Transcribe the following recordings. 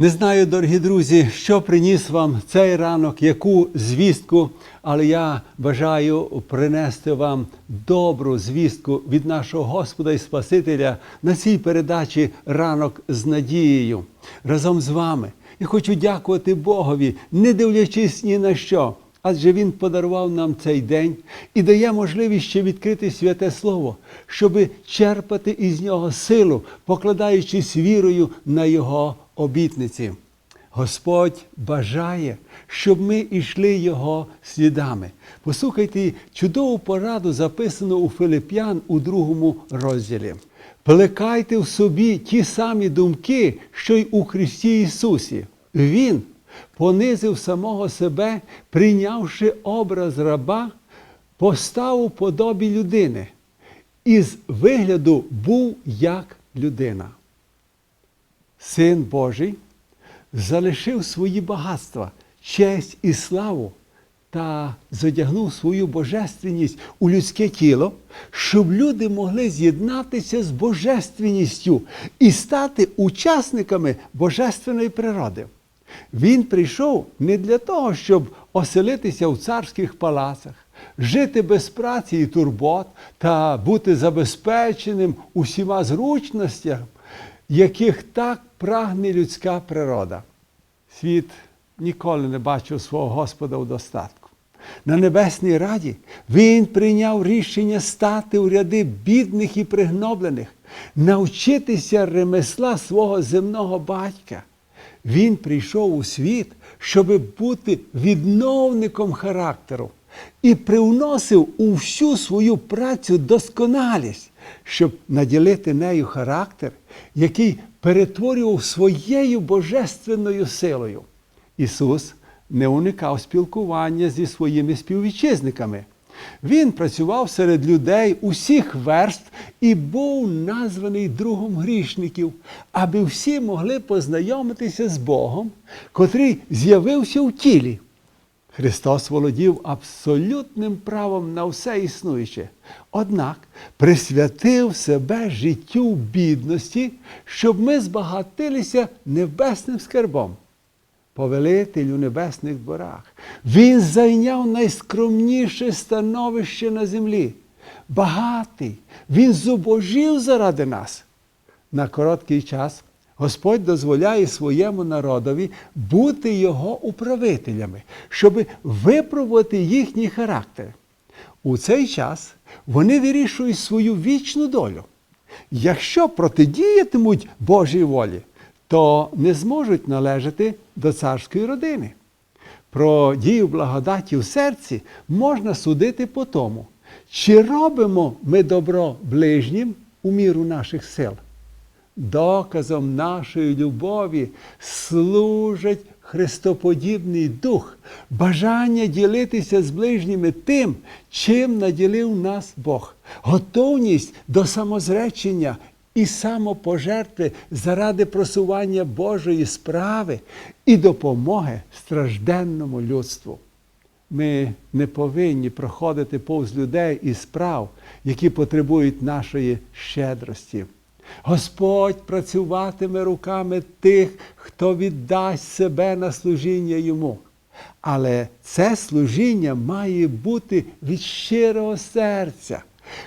Не знаю, дорогі друзі, що приніс вам цей ранок, яку звістку, але я бажаю принести вам добру звістку від нашого Господа і Спасителя на цій передачі ранок з надією. Разом з вами я хочу дякувати Богові, не дивлячись ні на що. Адже Він подарував нам цей день і дає можливість ще відкрити святе Слово, щоб черпати із нього силу, покладаючись вірою на Його обітниці. Господь бажає, щоб ми йшли Його слідами. Послухайте чудову пораду, записану у Филип'ян у другому розділі. Плекайте в собі ті самі думки, що й у Христі Ісусі. Він понизив самого себе, прийнявши образ раба, постав у подобі людини, і з вигляду був як людина. Син Божий залишив свої багатства, честь і славу та задягнув свою божественність у людське тіло, щоб люди могли з'єднатися з божественністю і стати учасниками божественної природи. Він прийшов не для того, щоб оселитися в царських палацах, жити без праці і турбот та бути забезпеченим усіма зручностями, яких так прагне людська природа. Світ ніколи не бачив свого Господа у достатку. На Небесній Раді Він прийняв рішення стати у ряди бідних і пригноблених, навчитися ремесла свого земного батька. Він прийшов у світ, щоб бути відновником характеру і привносив у всю свою працю досконалість, щоб наділити нею характер, який перетворював своєю божественною силою. Ісус не уникав спілкування зі своїми співвітчизниками. Він працював серед людей усіх верств і був названий другом грішників, аби всі могли познайомитися з Богом, котрий з'явився в тілі. Христос володів абсолютним правом на все існуюче, однак присвятив себе життю бідності, щоб ми збагатилися небесним скарбом. Повелитель у небесних дворах. Він зайняв найскромніше становище на землі. Багатий, він зубожив заради нас. На короткий час Господь дозволяє своєму народові бути його управителями, щоб випробувати їхній характер. У цей час вони вирішують свою вічну долю. Якщо протидіятимуть Божій волі, то не зможуть належати до царської родини. Про дію благодаті в серці можна судити по тому, чи робимо ми добро ближнім у міру наших сил. Доказом нашої любові служить христоподібний дух, бажання ділитися з ближніми тим, чим наділив нас Бог, готовність до самозречення і самопожертви заради просування Божої справи і допомоги стражденному людству. Ми не повинні проходити повз людей і справ, які потребують нашої щедрості. Господь працюватиме руками тих, хто віддасть себе на служіння йому. Але це служіння має бути від щирого серця.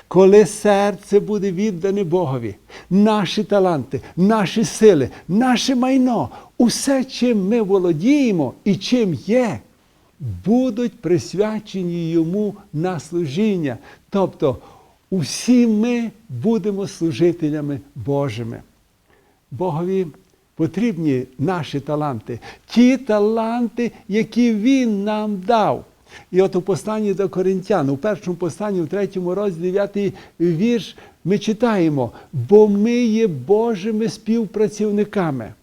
Коли серце буде віддане Богові, наші таланти, наші сили, наше майно, усе, чим ми володіємо і чим є, будуть присвячені йому на служіння. Тобто усі ми будемо служителями Божими. Богові потрібні наші таланти, ті таланти, які Він нам дав. І от у посланні до Коринтян, у першому посланні, у третьому розділі, дев'ятий вірш, ми читаємо, бо ми є Божими співпрацівниками.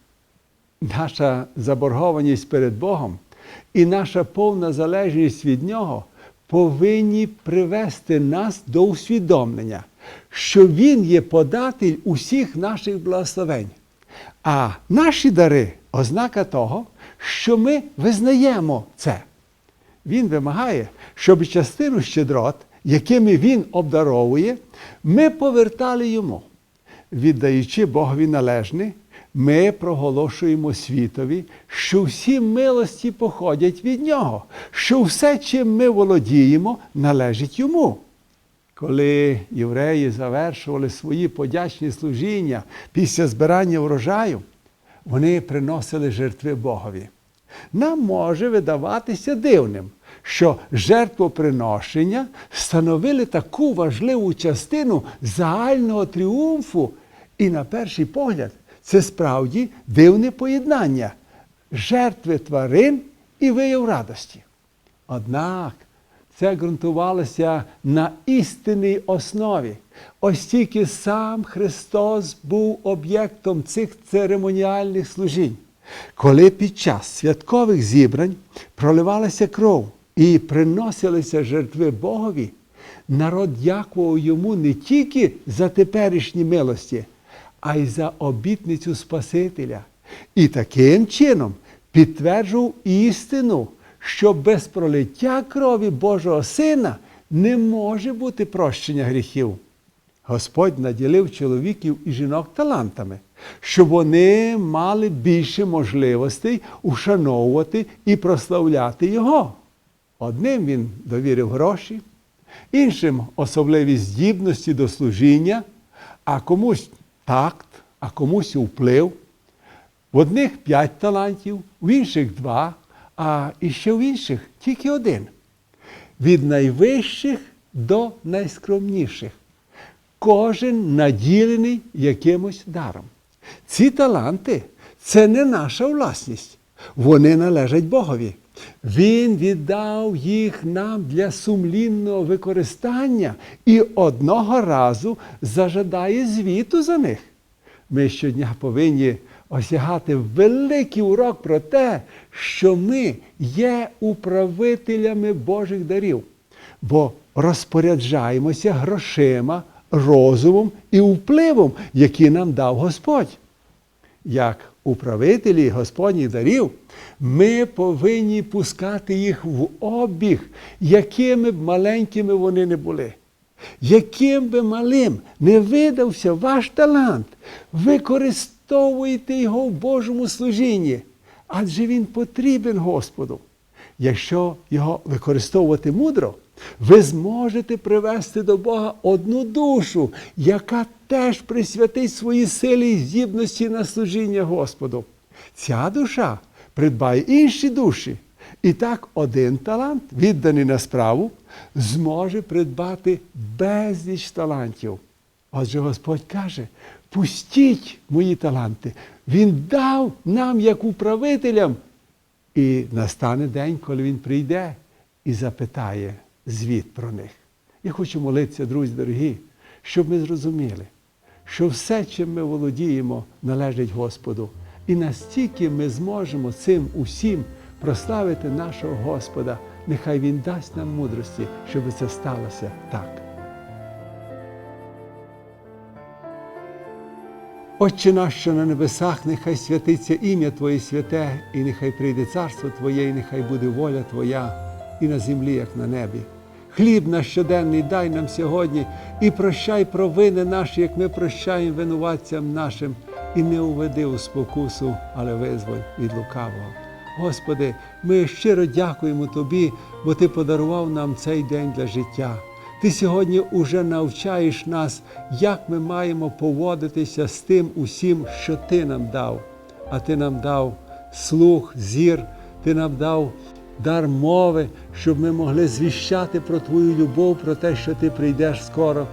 Наша заборгованість перед Богом і наша повна залежність від Нього повинні привести нас до усвідомлення, що Він є податель усіх наших благословень. А наші дари ознака того, що ми визнаємо це. Він вимагає, щоб частину щедрот, якими він обдаровує, ми повертали йому. Віддаючи Богові належне, ми проголошуємо світові, що всі милості походять від Нього, що все, чим ми володіємо, належить йому. Коли євреї завершували свої подячні служіння після збирання врожаю, вони приносили жертви Богові. Нам може видаватися дивним, що жертвоприношення становили таку важливу частину загального тріумфу, і на перший погляд це справді дивне поєднання жертви тварин і вияв радості. Однак це ґрунтувалося на істинній основі. Ось тільки сам Христос був об'єктом цих церемоніальних служінь. Коли під час святкових зібрань проливалася кров і приносилися жертви Богові, народ дякував йому не тільки за теперішні милості, а й за обітницю Спасителя. І таким чином підтверджував істину, що без пролиття крові Божого Сина не може бути прощення гріхів. Господь наділив чоловіків і жінок талантами, щоб вони мали більше можливостей ушановувати і прославляти Його. Одним він довірив гроші, іншим особливі здібності до служіння, а комусь такт, а комусь вплив. В одних п'ять талантів, в інших два, а іще в інших тільки один. Від найвищих до найскромніших. Кожен наділений якимось даром. Ці таланти це не наша власність, вони належать Богові. Він віддав їх нам для сумлінного використання і одного разу зажадає звіту за них. Ми щодня повинні осягати великий урок про те, що ми є управителями Божих дарів, бо розпоряджаємося грошима, розумом і впливом, які нам дав Господь. Як управителі Господніх дарів, ми повинні пускати їх в обіг, якими б маленькими вони не були. Яким би малим не видався ваш талант, використовуйте його в Божому служінні, адже він потрібен Господу. Якщо його використовувати мудро, ви зможете привести до Бога одну душу, яка теж присвятить свої сили і здібності на служіння Господу. Ця душа придбає інші душі. І так один талант, відданий на справу, зможе придбати безліч талантів. Отже, Господь каже: пустіть мої таланти. Він дав нам як управителям. І настане день, коли він прийде і запитає звіт про них. Я хочу молитися, друзі дорогі, щоб ми зрозуміли, що все, чим ми володіємо, належить Господу. І настільки ми зможемо цим усім прославити нашого Господа, нехай Він дасть нам мудрості, щоб це сталося так. Отче наш, що на небесах, нехай святиться ім'я Твоє святе, і нехай прийде царство Твоє, і нехай буде воля Твоя і на землі, як на небі. Хліб наш щоденний дай нам сьогодні і прощай провини наші, як ми прощаємо винуватцям нашим, і не уведи у спокусу, але визволь від лукавого. Господи, ми щиро дякуємо Тобі, бо Ти подарував нам цей день для життя. Ти сьогодні уже навчаєш нас, як ми маємо поводитися з тим усім, що Ти нам дав. А Ти нам дав слух, зір, Ти нам дав дар мови, щоб ми могли звіщати про Твою любов, про те, що Ти прийдеш скоро.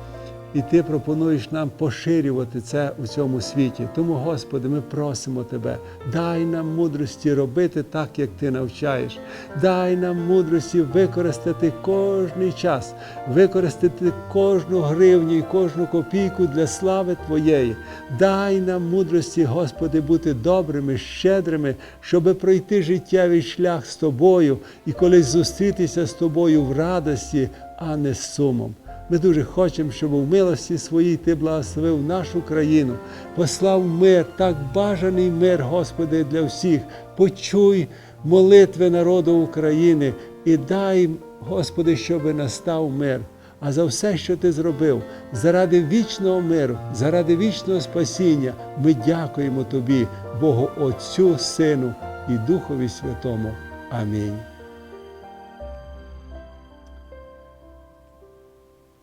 І Ти пропонуєш нам поширювати це у цьому світі. Тому, Господи, ми просимо Тебе, дай нам мудрості робити так, як Ти навчаєш. Дай нам мудрості використати кожний час, використати кожну гривню і кожну копійку для слави Твоєї. Дай нам мудрості, Господи, бути добрими, щедрими, щоби пройти життєвий шлях з Тобою і колись зустрітися з Тобою в радості, а не з сумом. Ми дуже хочемо, щоб у милості своїй Ти благословив нашу країну, послав мир, так бажаний мир, Господи, для всіх. Почуй молитви народу України і дай, Господи, щоб настав мир. а за все, що ти зробив, заради вічного миру, заради вічного спасіння. Ми дякуємо тобі, Богу Отцю, Сину і Духові Святому. Амінь.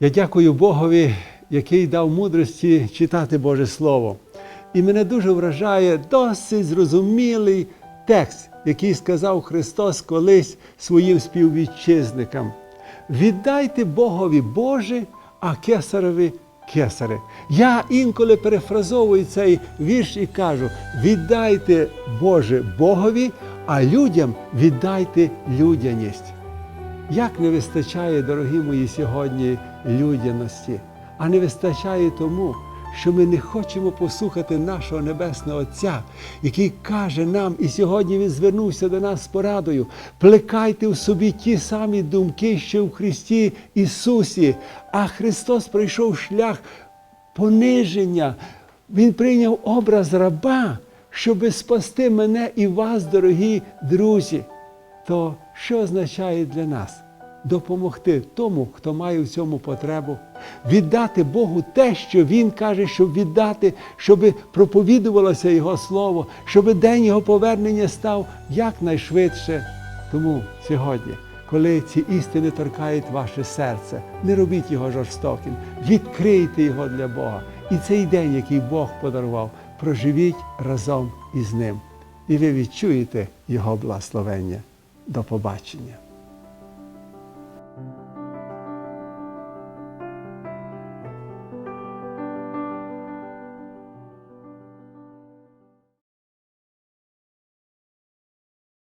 Я дякую Богові, який дав мудрості читати Боже Слово. І мене дуже вражає досить зрозумілий текст, який сказав Христос колись своїм співвітчизникам. Віддайте Богові Боже, а кесареві кесаре. Я інколи перефразовую цей вірш і кажу: віддайте Боже Богові, а людям віддайте людяність. Як не вистачає, дорогі мої, сьогодні людяності, а не вистачає тому, що ми не хочемо послухати нашого Небесного Отця, який каже нам, і сьогодні Він звернувся до нас з порадою: плекайте в собі ті самі думки, що в Христі Ісусі. А Христос пройшов шлях пониження. Він прийняв образ раба, щоби спасти мене і вас, дорогі друзі. То що означає для нас? Допомогти тому, хто має в цьому потребу, віддати Богу те, що Він каже, щоб віддати, щоб проповідувалося Його Слово, щоб день Його повернення став якнайшвидше. Тому сьогодні, коли ці істини торкають ваше серце, не робіть його жорстоким, відкрийте його для Бога. І цей день, який Бог подарував, проживіть разом із ним. І ви відчуєте Його благословення. До побачення.